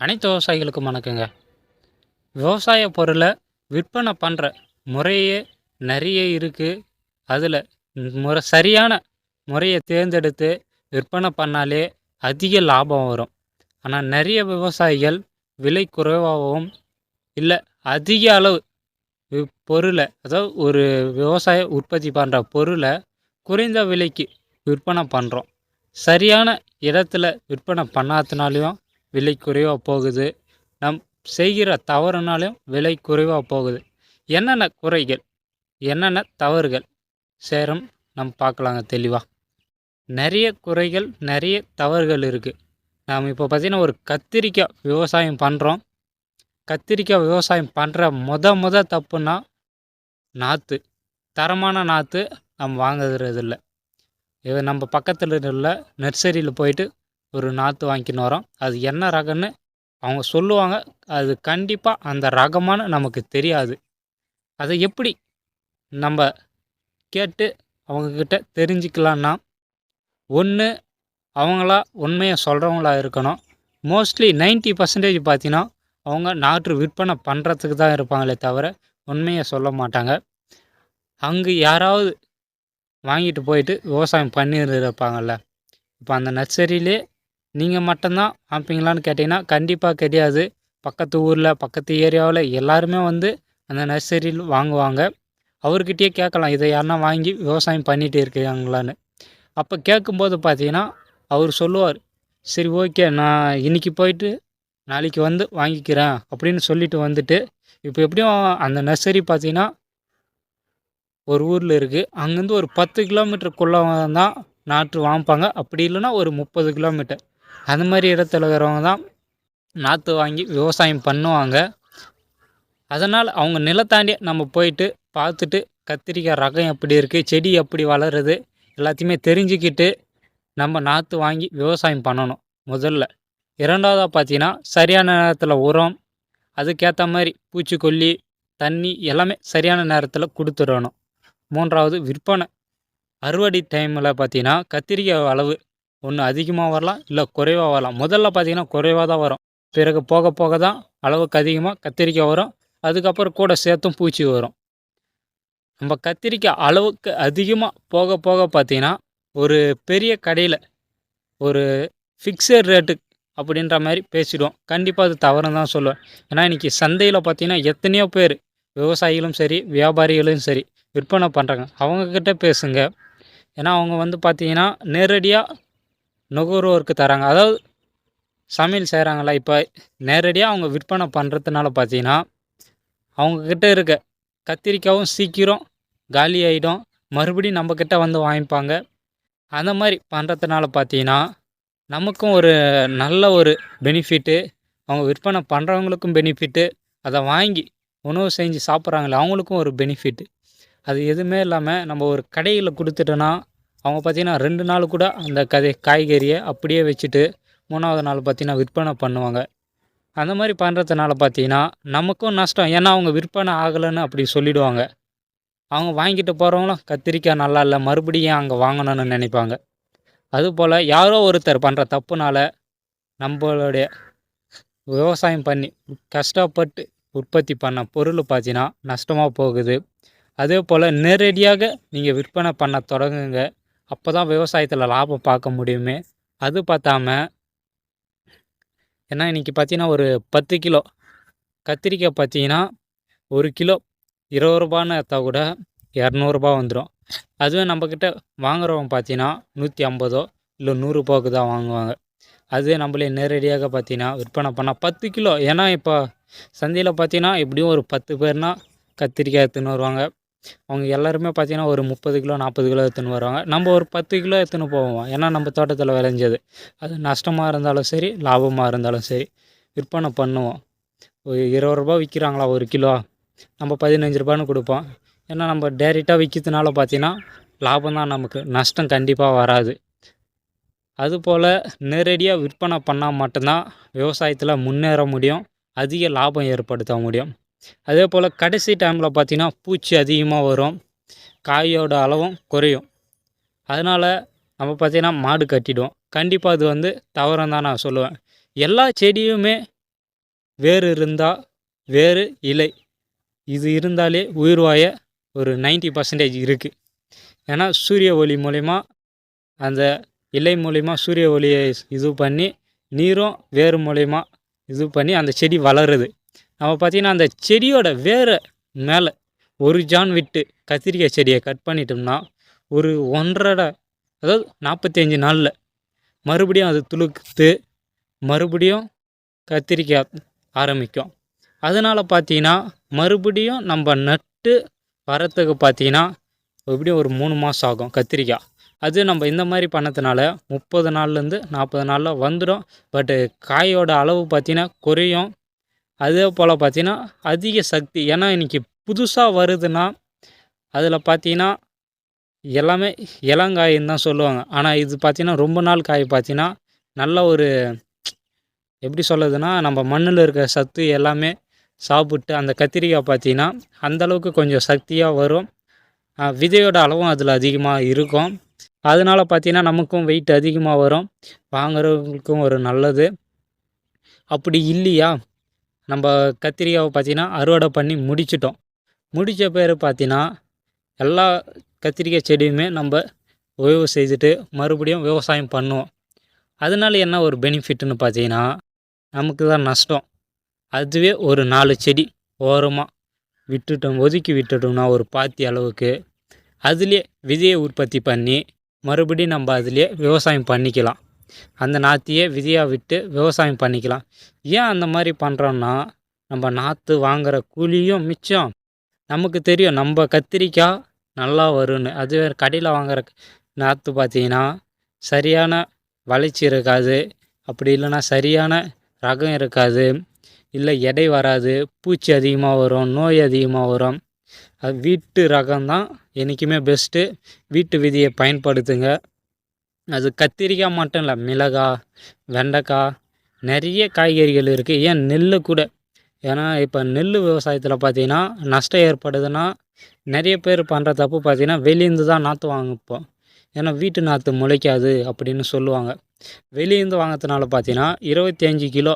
அனைத்து விவசாயிகளுக்கும் வணக்கங்க. விவசாய பொருளை விற்பனை பண்ணுற முறையே நிறைய இருக்குது அதில் முறை சரியான முறையை தேர்ந்தெடுத்து விற்பனை பண்ணாலே அதிக லாபம் வரும். ஆனால் நிறைய விவசாயிகள் விலை குறைவாகவும் இல்லை அதிக அளவு பொருளை அதாவது ஒரு விவசாய உற்பத்தி பண்ணுற பொருளை குறைந்த விலைக்கு விற்பனை பண்ணுறோம் சரியான இடத்துல விற்பனை பண்ணாதனாலையும் விலை குறைவாக போகுது. நம் செய்கிற தவறுனாலும் விலை குறைவாக போகுது. என்னென்ன குறைகள் என்னென்ன தவறுகள் சேரும் நம்ம பார்க்கலாங்க தெளிவாக நிறைய குறைகள் நிறைய தவறுகள் இருக்குது நாம் இப்போ பார்த்திங்கன்னா ஒரு கத்திரிக்காய் விவசாயம் பண்ணுறோம் கத்திரிக்காய் விவசாயம் பண்ணுற முத முத தப்புன்னா நாற்று தரமான நாற்று நம்ம வாங்குறதில்லை. இது நம்ம பக்கத்தில் உள்ள நர்சரியில் போயிட்டு ஒரு நாற்று வாங்கிக்கின்னு வரோம். அது என்ன ரகம்னு அவங்க சொல்லுவாங்க. அது கண்டிப்பாக அந்த ரகமானு நமக்கு தெரியாது. அதை எப்படி நம்ம கேட்டு அவங்கக்கிட்ட தெரிஞ்சுக்கலான்னா ஒன்று அவங்களா உண்மையை சொல்கிறவங்களா இருக்கணும். மோஸ்ட்லி 90% பர்சன்டேஜ் பார்த்தீங்கன்னா அவங்க நாற்று விற்பனை பண்ணுறதுக்கு தான் இருப்பாங்களே தவிர உண்மையை சொல்ல மாட்டாங்க. அங்கே யாராவது வாங்கிட்டு போயிட்டு விவசாயம் பண்ணிட்டு இருப்பாங்கல்ல இப்போ அந்த நர்சரியிலே நீங்கள் மட்டும்தான் அமைப்பீங்களான்னு கேட்டிங்கன்னா கண்டிப்பாக கிடையாது பக்கத்து ஊரில் பக்கத்து ஏரியாவில் எல்லாருமே வந்து அந்த நர்சரியில் வாங்குவாங்க. அவர்கிட்டயே கேட்கலாம் இதை யாருன்னா வாங்கி விவசாயம் பண்ணிட்டு இருக்காங்களான்னு. அப்போ கேட்கும்போது பார்த்தீங்கன்னா அவர் சொல்லுவார் சரி ஓகே நான் இன்னைக்கு போயிட்டு நாளைக்கு வந்து வாங்கிக்கிறேன் அப்படின்னு சொல்லிட்டு வந்துட்டு இப்போ எப்படியும் அந்த நர்சரி பார்த்தீங்கன்னா ஒரு ஊரில் இருக்குது அங்கேருந்து ஒரு பத்து கிலோமீட்டருக்குள்ளே தான் நாற்று வாங்கிப்பாங்க அப்படி இல்லைன்னா ஒரு முப்பது கிலோமீட்டர் அந்த மாதிரி இடத்துல இருக்கிறவங்க தான் நாற்று வாங்கி விவசாயம் பண்ணுவாங்க. அதனால் அவங்க நிலத்தாண்டியே நம்ம போயிட்டு பார்த்துட்டு கத்திரிக்காய் ரகம் எப்படி இருக்குது செடி எப்படி வளருது எல்லாத்தையுமே தெரிஞ்சுக்கிட்டு நம்ம நாற்று வாங்கி விவசாயம் பண்ணணும் முதல்ல. இரண்டாவதாக பார்த்தீங்கன்னா சரியான நேரத்தில் உரம் அதுக்கேற்ற மாதிரி பூச்சிக்கொல்லி தண்ணி எல்லாமே சரியான நேரத்தில் கொடுத்துடணும். மூன்றாவது விற்பனை. அறுவடை டைமில் பார்த்தீங்கன்னா கத்திரிக்காய் அளவு ஒன்று அதிகமாக வரலாம் இல்லை குறைவாக வரலாம் முதல்ல பார்த்தீங்கன்னா குறைவாக தான் வரும். பிறகு போக போக தான் அளவுக்கு அதிகமாக கத்திரிக்காய் வரும். அதுக்கப்புறம் கூட சேர்த்தும் பூச்சி வரும். நம்ம கத்திரிக்காய் அளவுக்கு அதிகமாக போக போக பார்த்தீங்கன்னா ஒரு பெரிய கடையில் ஒரு ஃபிக்ஸட் ரேட்டு அப்படின்ற மாதிரி பேசிடுவோம். கண்டிப்பாக அது தவறுன்னு தான் சொல்லுவேன். ஏன்னா இன்றைக்கி சந்தையில் பார்த்தீங்கன்னா எத்தனையோ பேர் விவசாயிகளும் சரி வியாபாரிகளும் சரி விற்பனை பண்ணுறாங்க அவங்கக்கிட்ட பேசுங்க. ஏன்னா அவங்க வந்து பார்த்திங்கன்னா நேரடியாக நுகர்வோருக்கு தராங்க. அதாவது சமையல் செய்கிறாங்களா இப்போ நேரடியாக அவங்க விற்பனை பண்ணுறதுனால பார்த்தீங்கன்னா அவங்கக்கிட்ட இருக்க கத்திரிக்காயும் சீக்கிரம் காலி ஆகிடும் மறுபடியும் நம்மக்கிட்ட வந்து வாங்கிப்பாங்க. அந்த மாதிரி பண்ணுறதுனால பார்த்தீங்கன்னா நமக்கும் ஒரு நல்ல ஒரு பெனிஃபிட்டு அவங்க விற்பனை பண்ணுறவங்களுக்கும் பெனிஃபிட்டு அதை வாங்கி உணவு செஞ்சு சாப்பிட்றாங்களே அவங்களுக்கும் ஒரு பெனிஃபிட்டு அது எதுவுமே இல்லாமல் நம்ம ஒரு கடையில் கொடுத்துட்டோன்னா அவங்க பார்த்தீங்கன்னா ரெண்டு நாள் கூட அந்த கதை காய்கறியை அப்படியே வச்சுட்டு மூணாவது நாள் பார்த்தீங்கன்னா விற்பனை பண்ணுவாங்க. அந்த மாதிரி பண்ணுறதுனால பார்த்தீங்கன்னா நமக்கும் நஷ்டம். ஏன்னா அவங்க விற்பனை ஆகலைன்னு அப்படி சொல்லிவிடுவாங்க அவங்க வாங்கிட்டு போகிறவங்களும் கத்திரிக்காய் நல்லா இல்லை மறுபடியும் அங்கே வாங்கணும்னு நினைப்பாங்க. அதுபோல் யாரோ ஒருத்தர் பண்ணுற தப்புனால நம்மளுடைய விவசாயம் பண்ணி கஷ்டப்பட்டு உற்பத்தி பண்ண பொருள் பார்த்தீங்கன்னா நஷ்டமாக போகுது. அதே போல் நேரடியாக நீங்கள் விற்பனை பண்ண தொடங்குங்க. அப்போ தான் விவசாயத்தில் லாபம் பார்க்க முடியுமே. அது பார்த்தாம ஏன்னா இன்றைக்கி பார்த்தீங்கன்னா ஒரு பத்து கிலோ கத்திரிக்காய் பார்த்தீங்கன்னா ஒரு கிலோ இருபது ரூபான்னு எடுத்தால் கூட இரநூறுபா வந்துடும் அதுவே நம்மக்கிட்ட வாங்குறவங்க பார்த்தீங்கன்னா நூற்றி ஐம்பதோ இல்லை நூறுரூபாவுக்கு தான் வாங்குவாங்க. அதுவே நம்மளே நேரடியாக பார்த்தீங்கன்னா விற்பனை பண்ணால் பத்து கிலோ. ஏன்னா இப்போ சந்தையில் பார்த்தீங்கன்னா எப்படியும் ஒரு பத்து பேர்னால் கத்திரிக்காய் எடுத்துன்னு வருவாங்க. அவங்க எல்லாருமே பார்த்தீங்கன்னா ஒரு முப்பது கிலோ நாற்பது கிலோ எடுத்துன்னு வருவாங்க. நம்ம ஒரு பத்து கிலோ எடுத்துன்னு போவோம். ஏன்னா நம்ம தோட்டத்தில் விளைஞ்சது. அது நஷ்டமாக இருந்தாலும் சரி லாபமாக இருந்தாலும் சரி விற்பனை பண்ணுவோம். ஒரு இருபது ரூபா விற்கிறாங்களா ஒரு கிலோ? நம்ம பதினஞ்சு ரூபான்னு கொடுப்போம். ஏன்னா நம்ம டேரெக்டாக விற்கிறதுனால பார்த்தீங்கன்னா லாபம் தான் நமக்கு. நஷ்டம் கண்டிப்பாக வராது. அதுபோல் நேரடியாக விற்பனை பண்ணால் மட்டும்தான் விவசாயத்தில் முன்னேற முடியும். அதிக லாபம் ஏற்படுத்த முடியும். அதே போல் கடைசி டைமில் பார்த்திங்கன்னா பூச்சி அதிகமாக வரும் காயோட அளவும் குறையும். அதனால் நம்ம பார்த்தீங்கன்னா மாடு கட்டிடுவோம். கண்டிப்பாக அது வந்து தவறம் தான் நான் சொல்லுவேன். எல்லா செடியுமே வேர் இருந்தால் வேறு இலை. இது இருந்தாலே உயிர் வாய ஒரு 90% பர்சன்டேஜ் இருக்குது ஏன்னா சூரிய ஒளி மூலிமா அந்த இலை மூலிமா சூரிய ஒளியை இது பண்ணி நீரும் வேர் மூலிமா இது பண்ணி அந்த செடி வளருது. நம்ம பார்த்திங்கன்னா அந்த செடியோட வேரை மேலே ஒரு ஜான் விட்டு கத்திரிக்காய் செடியை கட் பண்ணிட்டோம்னா ஒரு ஒன்றரை அதாவது நாற்பத்தஞ்சு நாளில் மறுபடியும் அது துளுர்த்து மறுபடியும் கத்திரிக்காய் ஆரம்பிக்கும். அதனால் பார்த்தீங்கன்னா மறுபடியும் நம்ம நட்டு வரத்துக்கு பார்த்தீங்கன்னா எப்படியும் ஒரு மூணு மாதம் ஆகும் கத்திரிக்காய். அது நம்ம இந்த மாதிரி பண்ணதுனால முப்பது நாள்லேருந்து நாற்பது நாளில் வந்துடும். பட்டு காயோட அளவு பார்த்தீங்கன்னா குறையும். அதே போல் பார்த்திங்கன்னா அதிக சக்தி. ஏன்னா இன்றைக்கி புதுசாக வருதுன்னா அதில் பார்த்தீங்கன்னா எல்லாமே இளங்காயின்னு தான் சொல்லுவாங்க. ஆனால் இது பார்த்திங்கன்னா ரொம்ப நாள் காய் பார்த்தீங்கன்னா நல்ல ஒரு எப்படி சொல்லுதுன்னா நம்ம மண்ணில் இருக்க சத்து எல்லாமே சாப்பிட்டு அந்த கத்திரிக்காய் பார்த்தீங்கன்னா அந்தளவுக்கு கொஞ்சம் சக்தியாக வரும். விதையோட அளவும் அதில் அதிகமாக இருக்கும். அதனால பார்த்தீங்கன்னா நமக்கும் வெயிட் அதிகமாக வரும். வாங்குறவங்களுக்கும் ஒரு நல்லது. அப்படி இல்லையா? நம்ம கத்திரிக்காவை பார்த்தீங்கன்னா அறுவடை பண்ணி முடிச்சிட்டோம். முடித்த பேர் பார்த்தீங்கன்னா எல்லா கத்திரிக்காய் செடியுமே நம்ம உயவு செய்துட்டு மறுபடியும் விவசாயம் பண்ணுவோம். அதனால என்ன ஒரு பெனிஃபிட்னு பார்த்தீங்கன்னா நமக்கு தான் நஷ்டம். அதுவே ஒரு நாலு செடி ஓரமாக விட்டுட்டோம் ஒதுக்கி விட்டுட்டோம்னா ஒரு பாத்தி அளவுக்கு அதுலேயே விதையை உற்பத்தி பண்ணி மறுபடியும் நம்ம அதுலேயே விவசாயம் பண்ணிக்கலாம். அந்த நாற்றையே விதையாக விட்டு விவசாயம் பண்ணிக்கலாம். ஏன் அந்த மாதிரி பண்ணுறோன்னா நம்ம நாற்று வாங்குகிற கூலியும் மிச்சம். நமக்கு தெரியும் நம்ம கத்திரிக்காய் நல்லா வரும்னு. அதுவே கடையில் வாங்குற நாற்று பார்த்தீங்கன்னா சரியான வளர்ச்சி இருக்காது. அப்படி இல்லைன்னா சரியான ரகம் இருக்காது. இல்லை எடை வராது. பூச்சி அதிகமாக வரும் நோய் அதிகமாக வரும். அது வீட்டு ரகம் தான் என்றைக்குமே பெஸ்ட்டு வீட்டு விதியை பயன்படுத்துங்க. அது கத்திரிக்காய் மட்டும் இல்லை மிளகாய் வெண்டைக்காய் நிறைய காய்கறிகள் இருக்குது ஏன் நெல் கூட? ஏன்னா இப்போ நெல் விவசாயத்தில் பார்த்தீங்கன்னா நஷ்டம் ஏற்படுதுன்னா நிறைய பேர் பண்ணுற தப்பு பார்த்தீங்கன்னா வெளியேந்து தான் நாற்று வாங்கிப்போம் ஏன்னா வீட்டு நாற்று முளைக்காது அப்படின்னு சொல்லுவாங்க. வெளியேந்து வாங்கிறதுனால பார்த்தீங்கன்னா இருபத்தி அஞ்சு கிலோ.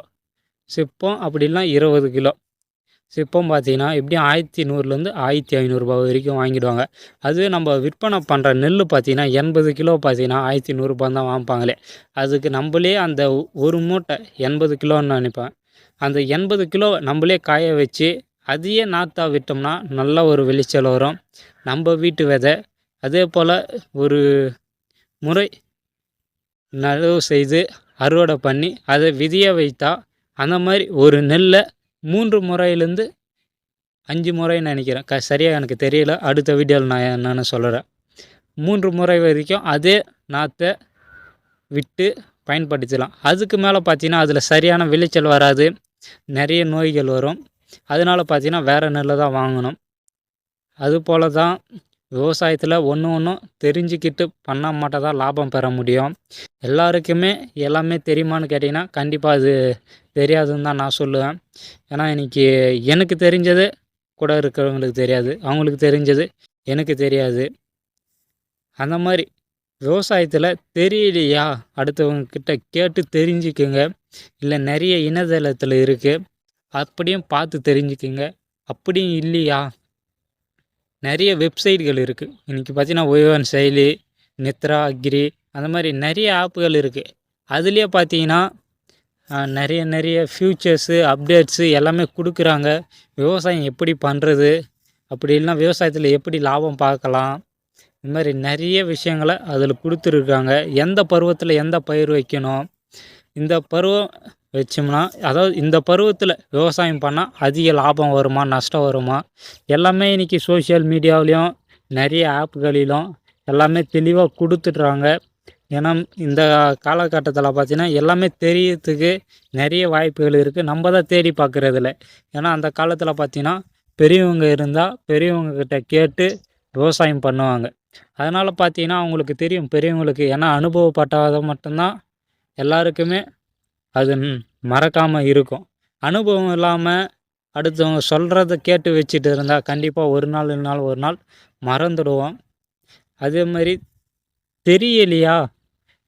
சிப்பம் அப்படிலாம் இருபது கிலோ. சிப்பம் பார்த்தீங்கன்னா எப்படியும் ஆயிரத்தி நூறுலேருந்து ஆயிரத்தி ஐநூறுரூபா வரைக்கும் வாங்கிடுவாங்க. அதுவே நம்ம விற்பனை பண்ணுற நெல் பார்த்தீங்கன்னா எண்பது கிலோ பார்த்தீங்கன்னா ஆயிரத்தி நூறுரூபா தான் வாங்கிப்பாங்களே அதுக்கு நம்மளே அந்த ஒரு மூட்டை எண்பது கிலோன்னு நினைப்பேன். அந்த எண்பது கிலோ நம்மளே காய வச்சு அதையே நாற்றா விட்டோம்னா நல்ல ஒரு விளைச்சல் வரும். நம்ம வீட்டு விதை. அதே போல் ஒரு முறை நடவு செய்து அறுவடை பண்ணி அதை விதிய வைத்தா அந்த மாதிரி ஒரு நெல்லை மூன்று முறையிலேருந்து அஞ்சு முறைன்னு நினைக்கிறேன். க சரியாக எனக்கு தெரியல. அடுத்த வீடியோவில் நான் என்னென்னு சொல்கிறேன் மூன்று முறை வரைக்கும் அதே நாற்றை விட்டு பயன்படுத்தலாம் அதுக்கு மேலே பார்த்தீங்கன்னா அதில் சரியான விளைச்சல் வராது. நிறைய நோய்கள் வரும். அதனால பார்த்தீங்கன்னா வேறு நெல்லை தான் வாங்கணும். அதுபோல தான் விவசாயத்தில் ஒன்று ஒன்றும் தெரிஞ்சுக்கிட்டு பண்ணால் மட்டும் தான் லாபம் பெற முடியும். எல்லாருக்குமே எல்லாமே தெரியுமான்னு கேட்டிங்கன்னா கண்டிப்பாக அது தெரியாதுன்னு தான் நான் சொல்லுவேன். ஏன்னா இன்றைக்கி எனக்கு தெரிஞ்சது கூட இருக்கிறவங்களுக்கு தெரியாது. அவங்களுக்கு தெரிஞ்சது எனக்கு தெரியாது. அந்த மாதிரி விவசாயத்தில் தெரியலையா? அடுத்தவங்கக்கிட்ட கேட்டு தெரிஞ்சுக்குங்க. இல்லை நிறைய இணையதளத்தில் இருக்குது அப்படியும் பார்த்து தெரிஞ்சுக்குங்க. அப்படியும் இல்லையா? நிறைய வெப்சைட்கள் இருக்குது இன்றைக்கி பார்த்தீங்கன்னா ஒய்வன் செயலி நித்ரா அக்ரி அந்த மாதிரி நிறைய ஆப்புகள் இருக்குது அதுலேயே பார்த்தீங்கன்னா நிறைய நிறைய ஃப்யூச்சர்ஸு அப்டேட்ஸு எல்லாமே கொடுக்குறாங்க. விவசாயம் எப்படி பண்ணுறது அப்படி இல்லைன்னா விவசாயத்தில் எப்படி லாபம் பார்க்கலாம்? இந்த மாதிரி நிறைய விஷயங்களை அதில் கொடுத்துருக்காங்க. எந்த பருவத்தில் எந்த பயிர் வைக்கணும்? இந்த பருவம் வச்சோம்னா அதாவது இந்த பருவத்தில் விவசாயம் பண்ணால் அதிக லாபம் வருமா நஷ்டம் வருமா? எல்லாமே இன்றைக்கி சோஷியல் மீடியாவிலையும் நிறைய ஆப்புகளிலும் எல்லாமே தெளிவாக கொடுத்துட்றாங்க. ஏன்னா இந்த காலகட்டத்தில் பார்த்தீங்கன்னா எல்லாமே தெரியறதுக்கு நிறைய வாய்ப்புகள் இருக்குது நம்ம தான் தேடி பார்க்குறதில்ல ஏன்னா அந்த காலத்தில் பார்த்திங்கன்னா பெரியவங்க இருந்தால் பெரியவங்கக்கிட்ட கேட்டு விவசாயம் பண்ணுவாங்க. அதனால் பார்த்தீங்கன்னா அவங்களுக்கு தெரியும் பெரியவங்களுக்கு. ஏன்னா அனுபவப்பட்டாத மட்டும்தான் எல்லாருக்குமே அது மறக்காமல் இருக்கும். அனுபவம் இல்லாமல் அடுத்தவங்க சொல்கிறத கேட்டு வச்சுட்டு இருந்தால் கண்டிப்பாக ஒரு நாள் இல்லைனாலும் ஒரு நாள் மறந்துடுவோம். அதே மாதிரி தெரியலையா?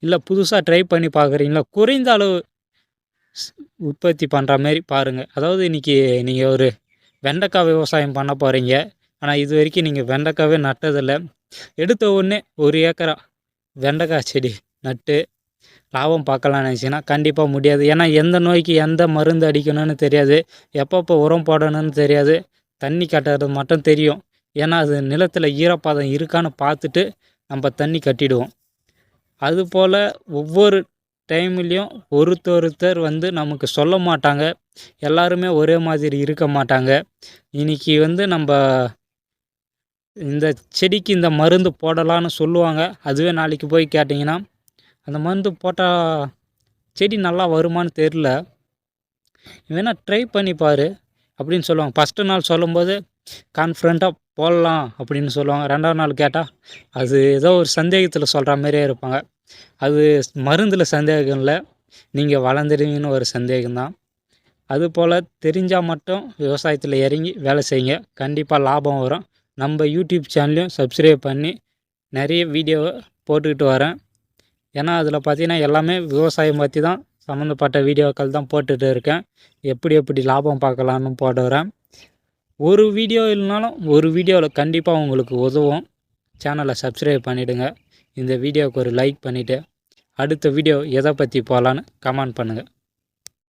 இல்லை புதுசாக ட்ரை பண்ணி பார்க்குறீங்களா குறைந்த அளவு உற்பத்தி பண்ணுற மாரி பாருங்கள் அதாவது இன்றைக்கி நீங்கள் ஒரு வெண்டைக்காய் விவசாயம் பண்ண போகிறீங்க ஆனால் இது வரைக்கும் நீங்கள் வெண்டைக்காவே நட்டதில்லை. எடுத்த உடனே ஒரு ஏக்கரா வெண்டைக்காய் செடி நட்டு லாபம் பார்க்கலாம்னு நினச்சிங்கன்னா கண்டிப்பாக முடியாது. ஏன்னா எந்த நோய்க்கு எந்த மருந்து அடிக்கணும்னு தெரியாது. எப்பப்போ உரம் போடணும்னு தெரியாது. தண்ணி கட்டுறது மட்டும் தெரியும். ஏன்னா அது நிலத்தில் ஈரப்பதம் இருக்கான்னு பார்த்துட்டு நம்ம தண்ணி கட்டிடுவோம். அதுபோல் ஒவ்வொரு டைம்லேயும் ஒருத்தொருத்தர் வந்து நமக்கு சொல்ல மாட்டாங்க. எல்லாருமே ஒரே மாதிரி இருக்க மாட்டாங்க. இன்னைக்கு வந்து நம்ம இந்த செடிக்கு இந்த மருந்து போடலான்னு சொல்லுவாங்க. அதுவே நாளைக்கு போய் கேட்டிங்கன்னா அந்த மருந்து போட்டால் செடி நல்லா வருமான்னு தெரில வேணால் ட்ரை பண்ணி பாரு அப்படின்னு சொல்லுவாங்க. ஃபஸ்ட்டு நாள் சொல்லும்போது கான்ஃபிடண்ட்டாக போடலாம் அப்படின்னு சொல்லுவாங்க. ரெண்டாவது நாள் கேட்டால் அது ஏதோ ஒரு சந்தேகத்தில் சொல்கிற மாதிரியே இருப்பாங்க. அது மருந்தில் சந்தேகம் இல்லை. நீங்கள் வளர்ந்துடுவீங்கன்னு ஒரு சந்தேகம்தான் அதுபோல் தெரிஞ்சால் மட்டும் விவசாயத்தில் இறங்கி வேலை செய்யுங்க. கண்டிப்பாக லாபம் வரும். நம்ம யூடியூப் சேனலையும் சப்ஸ்கிரைப் பண்ணி நிறைய வீடியோவை போட்டுக்கிட்டு வரேன். ஏன்னா அதில் பார்த்திங்கன்னா எல்லாமே விவசாயம் பற்றி தான் சம்மந்தப்பட்ட வீடியோக்கள் தான் போட்டுகிட்டு இருக்கேன். எப்படி எப்படி லாபம் பார்க்கலான்னு போடுறேன் ஒரு வீடியோ இல்லைனாலும் ஒரு வீடியோவில் கண்டிப்பாக உங்களுக்கு உதவும். சேனலை சப்ஸ்கிரைப் பண்ணிவிடுங்க இந்த வீடியோவுக்கு ஒரு லைக் பண்ணிவிட்டு அடுத்த வீடியோ எதை பற்றி போகலான்னு கமெண்ட் பண்ணுங்கள்